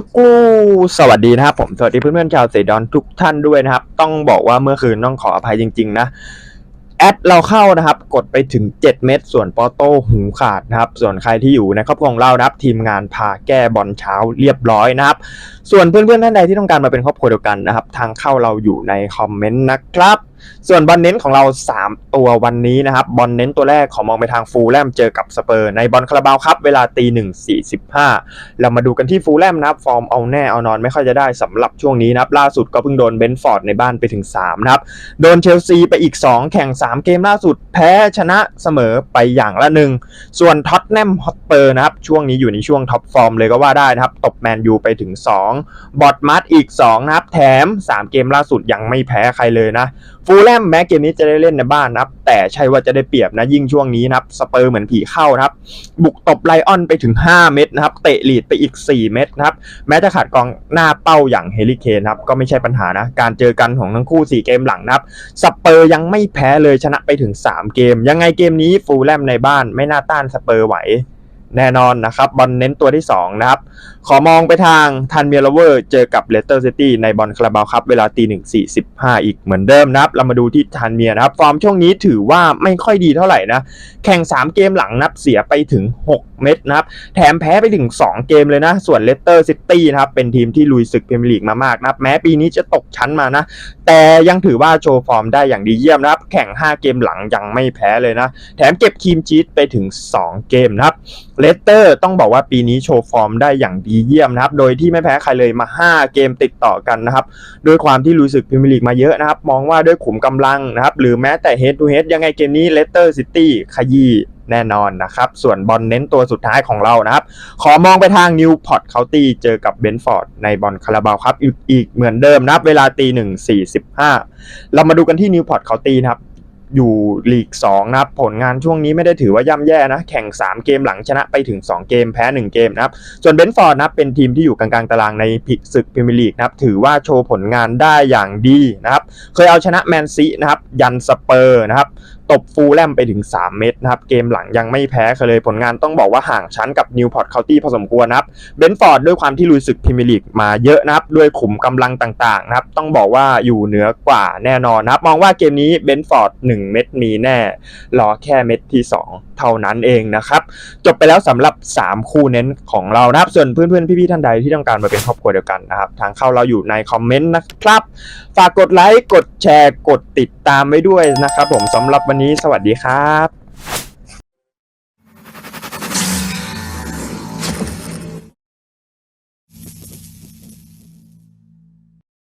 จุกูสวัสดีนะครับผมสวัสดีเพื่อนๆชาวเซดอนทุกท่านด้วยนะครับ ต้องบอกว่าเมื่อคืนต้องขออภัยจริง ๆ นะ แอดเราเข้านะครับ กดไปถึง 7 เม็ดส่วนปอโต้หูขาดนะครับ ส่วนใครที่อยู่ในครอบครัวของเรานะครับ ทีมงานพาแก้บอลเช้าเรียบร้อยนะครับ ส่วนเพื่อนๆท่านใดที่ต้องการมาเป็นครอบครัวเดียวกันนะครับ ทางเข้าเราอยู่ในคอมเมนต์นะครับ ส่วนบอลเน้นของเรา 3 ตัววันนี้นะครับบอลเน้นตัวแรกขอมองไปทางฟูลแลมเจอกับสเปอร์ในบอลคาราบาวครับ เวลาตีหนึ่งสี่สิบห้าเรามาดูกันที่ฟูลแลมนะครับฟอร์มเอาแน่เอานอนไม่ค่อยจะได้สำหรับช่วงนี้นะครับล่าสุดก็เพิ่งโดนเบนฟอร์ดในบ้านไปถึง 3 นะครับ โดนเชลซีไปอีก 2 แข่ง 3 เกมล่าสุดแพ้ชนะเสมอไปอย่างละหนึ่งส่วนท็อตแนมฮอตเปอร์นะครับช่วงนี้อยู่ในช่วงท็อปฟอร์มเลยก็ว่าได้นะครับตบแมนยูไปถึง 2 บอดมัดอีก2นะครับแถม 3 เกมล่าสุดยังไม่แพ้ใครเลยนะฟูลแลมแม้เกมนี้จะได้เล่นในบ้านนะครับ แต่ใช่ว่าจะได้เปรียบนะยิ่งช่วงนี้นะครับสเปอร์เหมือนผีเข้านะครับ บุกตบไลออนไปถึง 5 เม็ดนะครับ เตะลีดไปอีก 4 เม็ดนะครับ แม้จะขาดกองหน้าเป้าอย่างเฮลิเคนครับก็ไม่ใช่ปัญหานะ การเจอกันของทั้งคู่ 4 เกมหลังนะครับสเปอร์ยังไม่แพ้เลยชนะไปถึง 3 เกม ยังไงเกมนี้ฟูลแลมในบ้านไม่น่าต้านสเปอร์ไหว แน่นอนนะครับบอลเน้นตัวที่ 2 นะครับ ขอมองไปทางทันเมียร์เวอร์เจอกับเลสเตอร์ซิตี้ในบอลคาราบาวครับ เวลาตีหนึ่งสี่สิบห้าอีกเหมือนเดิมนะครับ เรามาดูที่ทันเมียนะครับ ฟอร์มช่วงนี้ถือว่าไม่ค่อยดีเท่าไหร่นะ แข่ง 3 เกมหลังนับเสียไปถึง 6 เม็ดนะครับ แถมแพ้ไปถึง 2 เกมเลยนะ ส่วนเลสเตอร์ซิตี้นะครับ เป็นทีมที่ลุยศึกพรีเมียร์ลีกมามากนะครับ แม้ปีนี้จะตกชั้นมานะ แต่ยังถือว่าโชว์ฟอร์มได้อย่างดีเยี่ยมนะครับ แข่ง 5 เกมหลังยังไม่แพ้เลยนะ แถมเก็บคีมชีตไปถึง 2 เกมนะครับเลสเตอร์ต้องบอกว่าปีนี้โชว์ฟอร์มได้อย่างดีเยี่ยมนะครับ โดยที่ไม่แพ้ใครเลยมา 5 เกมติดต่อกันนะครับ ด้วยความที่ลุยศึกพรีเมียร์ลีกมาเยอะนะครับ มองว่าด้วยขุมกำลังนะครับ หรือแม้แต่ head to head ยังไงเกมนี้เลสเตอร์ซิตี้ขยี้แน่นอนนะครับ ส่วนบอลเน้นตัวสุดท้ายของเรานะครับ ขอมองไปทางนิวพอร์ตเคาน์ตี้เจอกับเบนฟอร์ดในบอลคาราบาวครับอีกอีกเหมือนเดิมนะครับ เวลาตีหนึ่งสี่สิบห้าเรามาดูกันที่นิวพอร์ตเคาน์ตี้นะครับ อยู่ลีก2นะครับผลงานช่วงนี้ไม่ได้ถือว่าย่ำแย่นะ แข่ง 3 เกมหลังชนะไปถึง 2 เกมแพ้ 1 เกมนะครับ ส่วนเบนฟอร์ดนะเป็นทีมที่อยู่กลางๆตารางในพิกศึกพรีเมียร์ลีกนะครับถือว่าโชว์ผลงานได้อย่างดีนะครับ เคยเอาชนะแมนซีนะครับยันสเปอร์นะครับ ตบฟูลแลมไปถึง 3 เม็ดนะครับ เกมหลังยังไม่แพ้ใครเลยผลงานต้องบอกว่าห่างชั้นกับนิวพอร์ตเคาน์ตี้พอสมควรนะครับเบนฟอร์ดด้วยความที่ลุยศึกพรีเมียร์ลีกมาเยอะนะครับ ด้วยขุมกำลังต่างๆนะครับ ต้องบอกว่าอยู่เหนือกว่าแน่นอนนะครับ มองว่าเกมนี้เบนฟอร์ด1 เม็ดมีแน่ รอแค่เม็ดที่ 2 เท่านั้นเองนะครับ จบไปแล้วสำหรับ 3 คู่เน้นของเรานะครับ ส่วนเพื่อนๆพี่ๆท่านใดที่ต้องการมาเป็นครอบครัวเดียวกันนะครับทางเข้าเราอยู่ในคอมเมนต์นะครับ ฝากกดไลค์กดแชร์กดติด ตามไว้ด้วยนะครับผมสำหรับวันนี้สวัสดีครับ